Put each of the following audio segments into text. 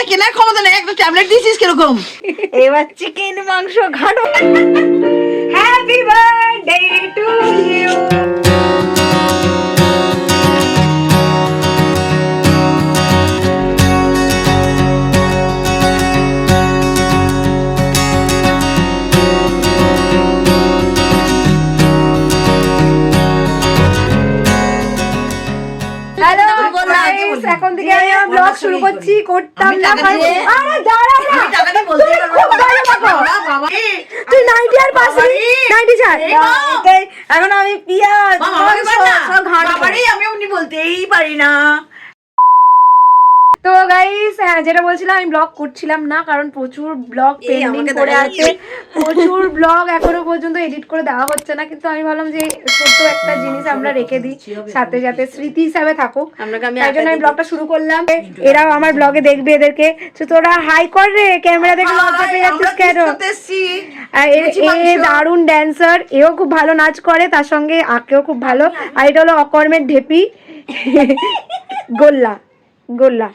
ক্ষমতা কেনার ক্ষমতা নেই, একটা ট্যাবলেট দিয়েছিস কীরকম? এবার চিকেন মাংস ঘাটো। হ্যাপি বার্থডে টু ইউ এখন থেকে আমি আমার ব্লগ শুরু করছি করতাম না আরে দাঁড়াও না। টাকাটা বলতে বাবা। তুই নাইটি আর পাসি বাবারে। নাইটি ছাড় এখন আমি না। সব ঘাট বাবারে, আমি উনি বলতেই পারি না। তো গাইস হ্যাঁ যেটা বলছিলাম আমি ব্লগ করছিলাম না কারণ প্রচুর ব্লগ পেন্ডিং করে আছে। প্রচুর ব্লগ এখনও পর্যন্ত এডিট করে দেওয়া হচ্ছে না কিন্তু আমি ভাবলাম যে ছোট্ট একটা জিনিস আমরা রেখে দিই সাথে সাথে স্মৃতি হিসাবে থাকুক। তাই জন্য আমি ব্লগটা শুরু করলাম। এরাও আমার ব্লগে দেখবে এদেরকে। তো তোরা হাই কর রে ক্যামেরা দেখে লজ্জা পেয়ে যাচ্ছিস কেন? এ- দারুণ ড্যান্সার এও খুব ভালো নাচ করে তার সঙ্গে আঁকেও খুব ভালো। আর এটা হলো অকর্মের ঢেপি। গোল্লা গোল্লা।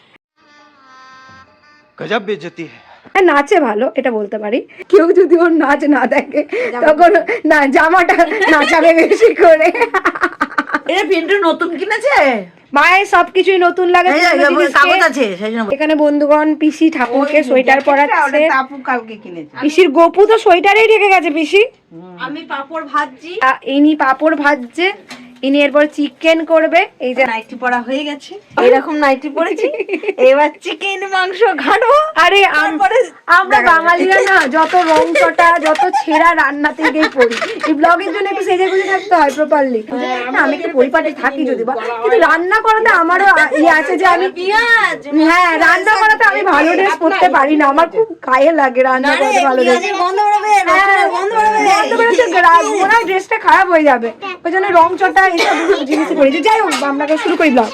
গজব বেজতি হ্যাঁ নাচে ভালো এটা বলতে পারি। কেউ যদি ওর নাচ না দেখে তখন না জামাটা নাচাবে বেশি করে। এ প্রিন্টার নতুন কিনেছে? মায়ের সবকিছুই নতুন লাগে এখানে বন্ধুগণ পিসি ঠাকুরকে সোয়েটার পরাচ্ছে। পিসির গোপু তো সোয়েটারেই ঢেকে গেছে পিসি। আমি পাপড় ভাজছি। ইনি পাপড় ভাজছে। ইনি এরপর চিকেন করবে এই যে নাইটি পরা হয়ে গেছে। এরকম নাইটি পরেছি। এবার চিকেন মাংস ঘাটবো। আরে আমরা বাঙালিরা না যত রং চটা যত ছেঁড়া পড়ি। এই ব্লগের জন্য একটু সেজে গুজে থাকতে হয় প্রপারলি আমি একটু পরিপাটি থাকি যদি বা কিন্তু রান্না করাতে আমারও ইয়ে আছে যে আমি হ্যাঁ রান্না করাতে আমি ভালো ড্রেস পরতে পারি না। আমার খুব গায়ে লাগে রান্না করতে ভালো ড্রেস ড্রেসটা খারাপ হয়ে যাবে। ওই জন্য রং চটা এইসব জিনিস করেছি যাই হোক আমরা শুরু করি ব্লগ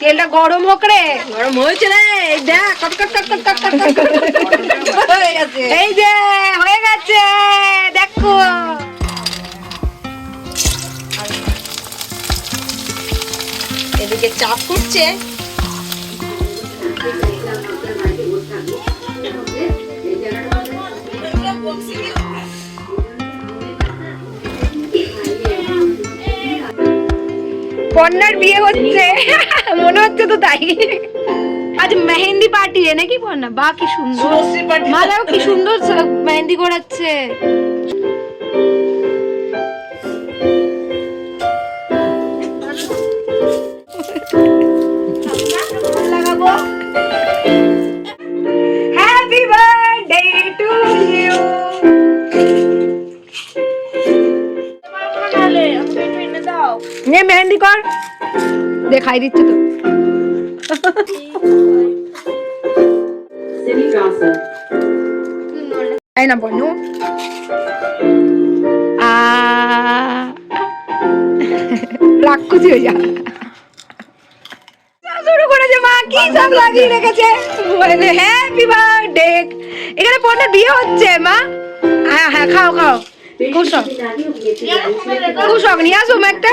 তেলটা গরম হোক রে। গরম হয়েছে রে। দেখ হয়ে এই যে হয়ে গেছে। দেখো। এদিকে চাপ ফুটছে। পন্নার বিয়ে হচ্ছে। মনে হচ্ছে তো তাই। আজ মেহেন্দি পার্টি রে নাকি বন্যা? বা কি সুন্দর। মা কি সুন্দর মেহেন্দি করাচ্ছে দেখাই দিচ্ছে তো। তাই না বনু। রাক্ষসী হয়ে যা শুরু করেছে মা কি সব লাগিয়ে রেখেছে? বলে হ্যাপি বার্থডে এখানে পনেরো বিয়ে হচ্ছে মা। হ্যাঁ হ্যাঁ খাও খাও। কুশক কুশক নিয়ে আসো একটা।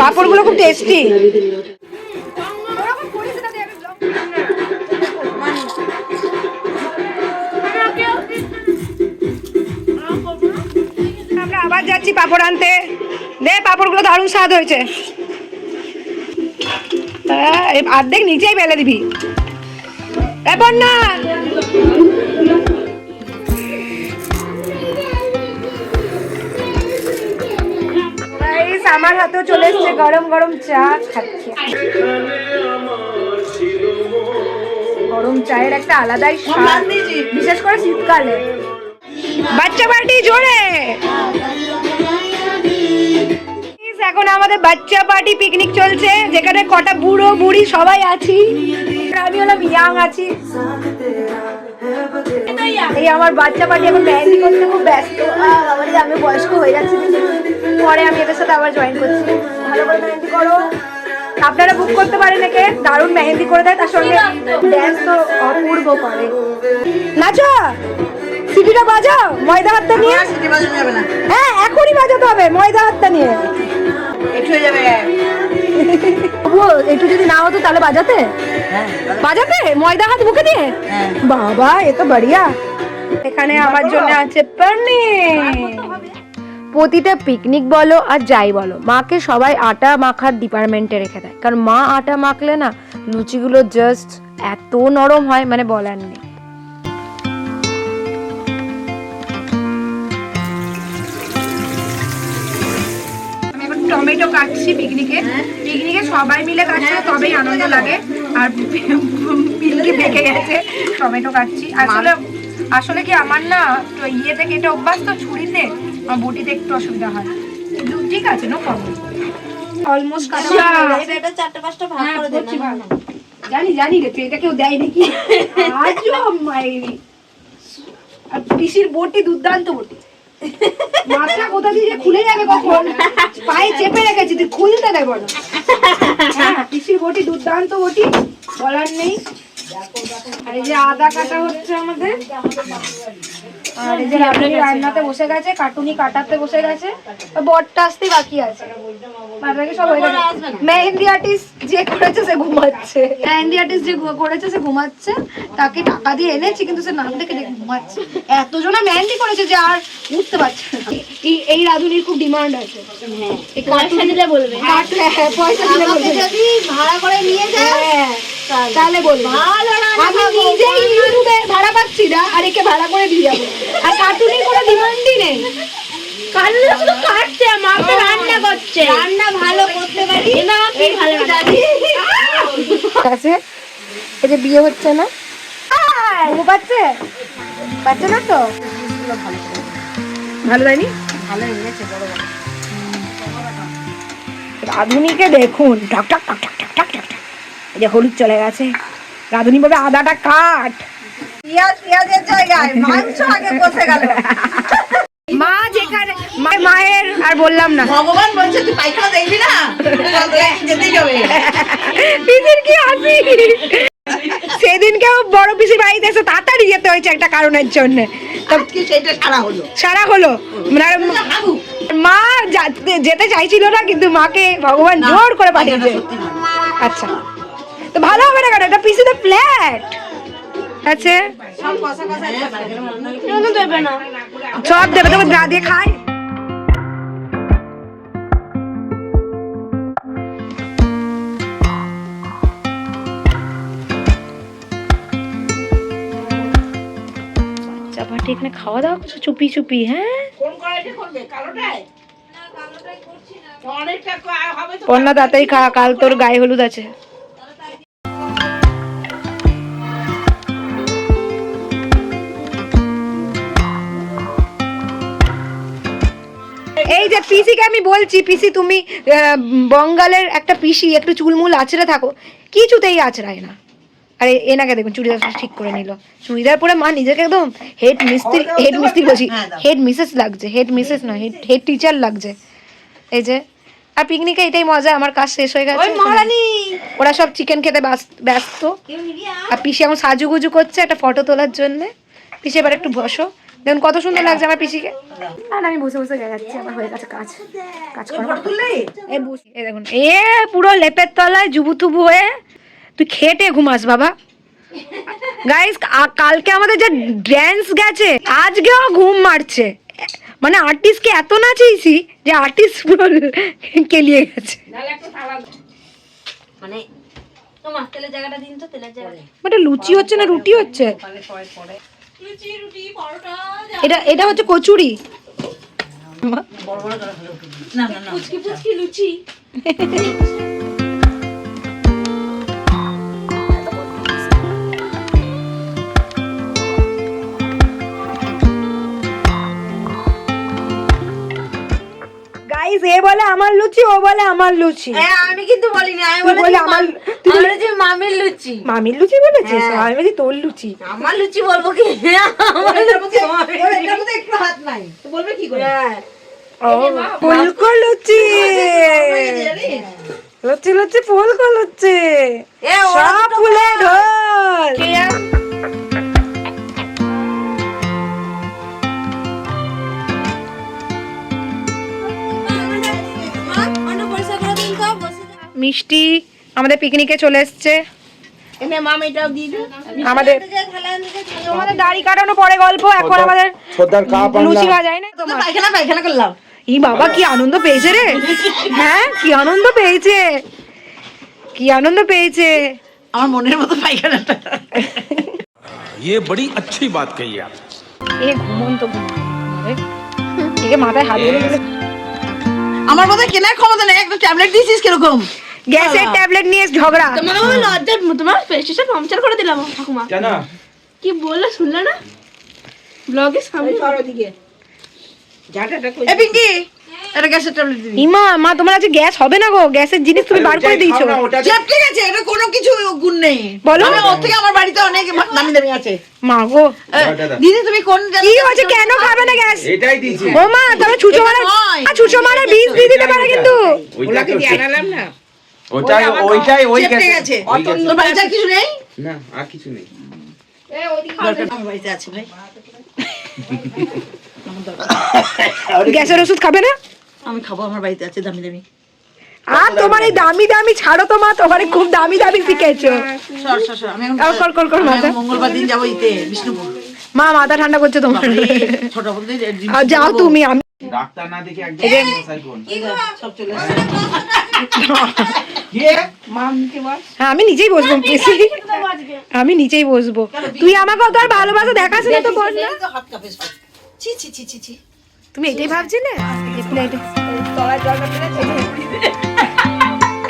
পাপড়গুলো খুব টেস্টি আমরা আবার যাচ্ছি পাপড় আনতে। দে, পাপড়গুলো দারুণ স্বাদ হয়েছে। অর্ধেক নিচেই ফেলে দিবি। এবার না আমার হাতেও চলে এসছে গরম গরম চা খাচ্ছি। গরম চায়ের একটা আলাদাই বিশেষ করে শীতকালে। বাচ্চা পার্টি জোরে। এখন আমাদের বাচ্চা পার্টি পিকনিক চলছে, যেখানে কটা বুড়ো, বুড়ি সবাই আছি। আমি হলাম ইয়াং আছি। এই আমার বাচ্চা পার্টি এখন মেহেন্দি করতে খুব ব্যস্ত। আমি বয়স্ক হয়ে যাচ্ছি। পরে আমি এদের সাথে আবার জয়েন করছি। ভালো করে মেহেন্দি করো। আপনারা বুক করতে পারেন একে দারুণ মেহেন্দি করে দেয়। তার সঙ্গে ড্যান্স তো অপূর্ব করে। নাচো! সিটিটা বাজাও ময়দা হাতটা নিয়ে। হ্যাঁ এখনই বাজাতে হবে ময়দা হাতটা নিয়ে। একটু যদি না হতো তাহলে বাজাতে? হ্যাঁ বাজাতে। ময়দা হাত মুখে দিয়ে? হ্যাঁ। বাবা এ তো বড়িয়া। এখানে আমার জন্য আছে পনির। প্রতিটা পিকনিক বলো আর যাই বলো মাকে সবাই আটা মাখার ডিপার্টমেন্টে রেখে দেয়। কারণ মা আটা মাখলে না লুচিগুলো জাস্ট এত নরম হয় মানে বলার নেই। টমেটো কাটছি পিকনিকে পিকনিকে সবাই মিলে কাটছে তবেই আনন্দ লাগে। আর পিকনিক পেকে গেছে টমেটো কাটছি। আসলে আসলে কি আমার না তো ইয়েতে কেটে অভ্যাস তো ছুরিতে। আমার বটিতে একটু অসুবিধা হয়। কিন্তু ঠিক আছে নো প্রবলেম অলমোস্ট কাটা গেছে। এটা চারটে পাঁচটা ভাগ হ্যাঁ, করে দে না জানি জানি রে তুই এটা কেউ দেয় নাকি আজও মায়েরি আর পিসির বটি দুর্দান্ত বটি। মাথা কোথা দিয়ে যে খুলে যাবে কখন? পায়ে চেপে রেখেছি তুই খুলতে দেবো না। হ্যাঁ পিসির বটি দুর্দান্ত বটি বলার নেই। আর এই যে আদা কাটা হচ্ছে আমাদের। আর এই যে রান্নানি রান্নাতে বসে গেছে কাটুনি কাটাতে বসে গেছে বরটা আসতেই বাকি আছে। বাদ সব হয়ে গেছে। মেহেন্দি আর্টিস্ট যে করেছে সে ঘুমাচ্ছে। মেহেন্দি আর্টিস্ট যে করেছে সে ঘুমাচ্ছে। তাকে টাকা দিয়ে এনেছি কিন্তু সে নাম দেখে ঘুমাচ্ছে। এতজনা মেহেন্দি করেছে যে আর উঠতে পারছে না। এই- রাধুনির খুব ডিমান্ড আছে। এই দিলে বলবে। হ্যাঁ পয়সা দিলে বলবে। যদি ভাড়া করে নিয়ে যায় হ্যাঁ, তাহলে বলব। আমি নিজেই ইউটিউবে ভাড়া পাচ্ছি না আর একে ভাড়া করে দিয়ে যাব। আর কার্টুনের কোনো ডিমান্ডই নেই। কান্না শুধু কাটছে মা তো রান্না করছে। রান্না ভালো করতে পারি? না আমি ভালো দাদি। কাছে? এই যে বিয়ে হচ্ছে না? ও পাচ্ছে? পাচ্ছে না তো? ভালো তাই ভালো এনেছে বড় রাঁধুনিকে দেখুন। ঠক ঠক ঠক ঠক ঠক ঠক ঠক এই যে হলুদ চলে গেছে। রাধুনি বলবে আদাটা কাট। পেঁয়াজ পেঁয়াজের জায়গায় মাংস আগে বসে গেল। মা যেখানে মায়ের আর বললাম না। ভগবান বলছে তুই পায়খানা দেখবি না? যেতেই হবে। পিসির কি হাসি? সেদিনকেও বড় পিসি বাড়িতে এসে তাড়াতাড়ি যেতে হয়েছে একটা কারণের জন্য। সারা হলো। মানে মা যেতে চাইছিল না কিন্তু মাকে ভগবান জোর করে পাঠিয়েছে। আচ্ছা। তো ভালো হবে না কেন? এটা পিসিতে ফ্ল্যাট আছে? সব দেবে না। তবে যা দিয়ে খায় চাপাটি এখানে খাওয়া দাওয়া করছ? চুপি চুপি হ্যাঁ? পন্না তাড়াতাড়ি খা কাল তোর গায়ে হলুদ আছে। এই যে পিসিকে আমি বলছি পিসি তুমি বঙ্গালের একটা পিসি একটু চুলমুল আছড়ে থাকো। কিছুতেই আছড়ায় না। আরে এনাকে দেখুন চুড়িদার ঠিক করে নিল। চুড়িদার পরে মা নিজেকে একদম হেড মিস্ত্রি হেড মিস্ত্রি বলছি হেড মিসেস লাগছে হেড মিসেস নয় হেড হেড টিচার লাগছে। এই যে আর পিকনিকে এটাই মজা আমার কাজ শেষ হয়ে গেছে। ওরা সব চিকেন খেতে ব্যস্ত- ব্যস্ত আর পিসি এখন সাজুগুজু করছে একটা ফটো তোলার জন্য। পিসি এবার একটু বসো। দেখুন কত সুন্দর লাগছে আমার পিসিকে। আর আমি বসে বসে যাচ্ছি আমার হয়ে গেছে কাজ। কাজ করা। এই বসি এই দেখুন এ পুরো লেপের তলায় জুবুথুবু হয়ে তুই খেটে ঘুমাস বাবা। গাইস কালকে আমাদের যে ড্যান্স গেছে আজকেও ঘুম মারছে। মানে আর্টিস্টকে এত নাচিয়েছি যে আর্টিস্ট পুরো কেলিয়ে গেছে। মানে জায়গাটা দিন তো তেলের জায়গাটা মানে লুচি হচ্ছে না রুটি হচ্ছে? এটা এটা হচ্ছে কচুরি। না না না। পুচকি পুচকি লুচি। বলে আমার লুচি ও বলে আমার লুচি। হ্যাঁ আমি কিন্তু বলিনি আমি বলে আমার তুই বলে বলেছি মামির লুচি। মামির লুচি বলেছিস? হ্যাঁ। আমি বলছি তোর লুচি। আমার লুচি বলব কি? আমার লুচি একটু হাত নাই। বলবে কি করে? ও ফুলকো লুচি। লুচি লুচি ফুলকো লুচি। সব ফুলে ঢোল। মিষ্টি আমাদের পিকনিকে চলে এসছে এনে মাম এটাও দিয়ে দে আমাদের তোমাদের দাড়ি কাটানো পরে গল্প এখন আমাদের সর্দার কাপ লুচি আনলাম ভাজাই না তো পায়খানা পায়খানা করলাম এই বাবা কি আনন্দ পেয়েছে রে হ্যাঁ কি আনন্দ পেয়েছে কি আনন্দ পেয়েছে আমার মনের মতো পায়খানাটা ये बड़ी अच्छी बात कही आप এ ঘুমন্ত ঘুমন্ত একে মাথায় হাত দিয়ে দিলে আমার বোধহয় কেনার ক্ষমতা নেই একটা ট্যাবলেট দিয়েছিস কিরকম গ্যাসের ট্যাবলেট নিয়ে ঝগড়া। তোমার আমি লজ্জা তোমার স্টেশন পাংচার করে দিলাম ঠাকুমা। কেন? কি বললে শুনলে না? ব্লগে সামনে। সরো দিকে এ পিঙ্কি এটা গ্যাসের ট্যাবলেট মা তোমার গ্যাস হবে না গো? গ্যাসের জিনিস তুমি বার করে দিয়েছ। ঠিক আছে এটা কোনো কিছু গুণ নেই। বলো। আমি ওর থেকে আমার বাড়িতে অনেক নামি দামি আছে। মা গো। দিদি তুমি কোন কি হয়েছে? কেন খাবে না গ্যাস? এটাই দিয়েছি। ও মা তুমি ছুঁচো মারার ছুঁচো মারা বীজ দিয়ে দিতে পারে কিন্তু। না? ওই জ্যাপ ঠিক আছে ওই গেছে। তোর বাড়িতে আর কিছু নেই? না আর কিছু নেই। গ্যাসের ওষুধ খাবে না? আমি খাব আমার বাড়িতে আছে দামি দামি। আর তোমার এই দামি দামি ছাড়ো তো মা তোমার খুব দামি দামি শিখেছো কর, কর, কর, মাথা। মঙ্গলবার দিন যাব ইতে বিষ্ণুপুর। মা মাথা ঠান্ডা করছে তোমার। আর যাও তুমি আমি ডাক্তার না দেখে একদম মশাই কোন সব চলে হ্যাঁ আমি নিজেই বসবো আমি নিজেই বসবো। তুই আমাকে তো আর ভালোবাসা দেখাস না তো বল না তুমি এটাই ভাবছিলে?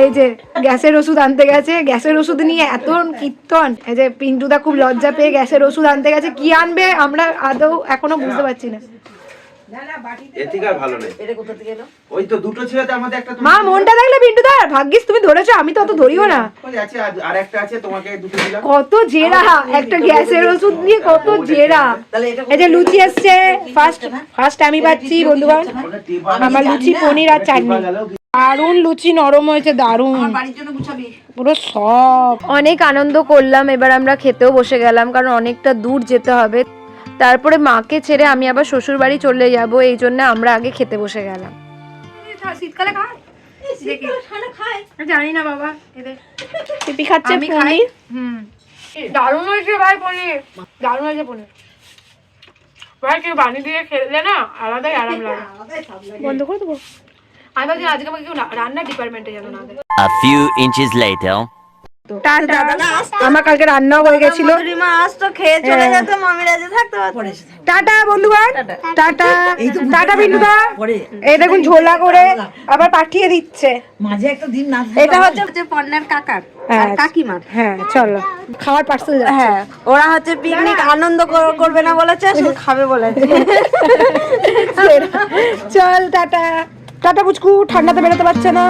এই এই যে গ্যাসের ওষুধ আনতে গেছে। গ্যাসের ওষুধ নিয়ে এত কীর্তন। এই যে পিন্টুদা খুব লজ্জা পেয়ে গ্যাসের ওষুধ আনতে গেছে। কি আনবে আমরা আদৌ এখনও বুঝতে পারছি না। ভালো নেই। এটা কোথা থেকে এলো? ওই তো দুটো ছিল তার মধ্যে একটা মা মনটা দেখলে পিন্টুদা ভাগ্যিস তুমি ধরেছো আমি তো অত ধরিও না। আছে আর- আর একটা আছে তোমাকে দুটো দিলাম। কত জেরা একটা গ্যাসের ওষুধ নিয়ে কত জেরা। এটা এই যে লুচি এসছে ফার্স্ট ফার্স্ট আমি পাচ্ছি বন্ধুগণ। আমার লুচি পনির আর চাটনি। দারুণ লুচি নরম হয়েছে দারুণ। পুরো সব। অনেক আনন্দ করলাম এবার আমরা খেতেও বসে গেলাম কারণ অনেকটা দূর যেতে হবে। তারপরে মাকে ছেড়ে আমি আবার শ্বশুর বাড়ি চলে যাব এই জন্য আমরা আগে খেতে বসে গেলাম। শীতকালে খায়? জানি না বাবা পিপি খাচ্ছে আমি খাই। হুম। দারুণ হয়েছে ভাই পনির দারুণ হয়েছে পনির। ভাই কেউ বানিয়ে দিয়ে খেলে না? আলাদাই আরাম লাগে। বন্ধ করে দেবো? আমি ভাবছি আজকে আমাকে কেউ রা- রান্নার ডিপার্টমেন্টে যেন না দেয়। A few inches later. আমার কালকে রান্নাও হয়ে গেছিল। মা আজ তো খেয়ে চলে যেত মামিরা যে থাকতে পরে এসে থাকব। টাটা বন্ধুগণ। টাটা। টাটা। বিন্দুদা। এই দেখুন ঝোলা করে আবার পাঠিয়ে দিচ্ছে। মাঝে একটা দিন না এটা হচ্ছে পণ্যের কাকার হ্যাঁ, কাকিমার হ্যাঁ চলো। পার্সেল হ্যাঁ ওরা হচ্ছে পিকনিক আনন্দ করবে না বলেছে শুধু খাবে বলেছে। চল টাটা। টাটা পুচকু। ঠান্ডাতে বেরোতে পারছে না।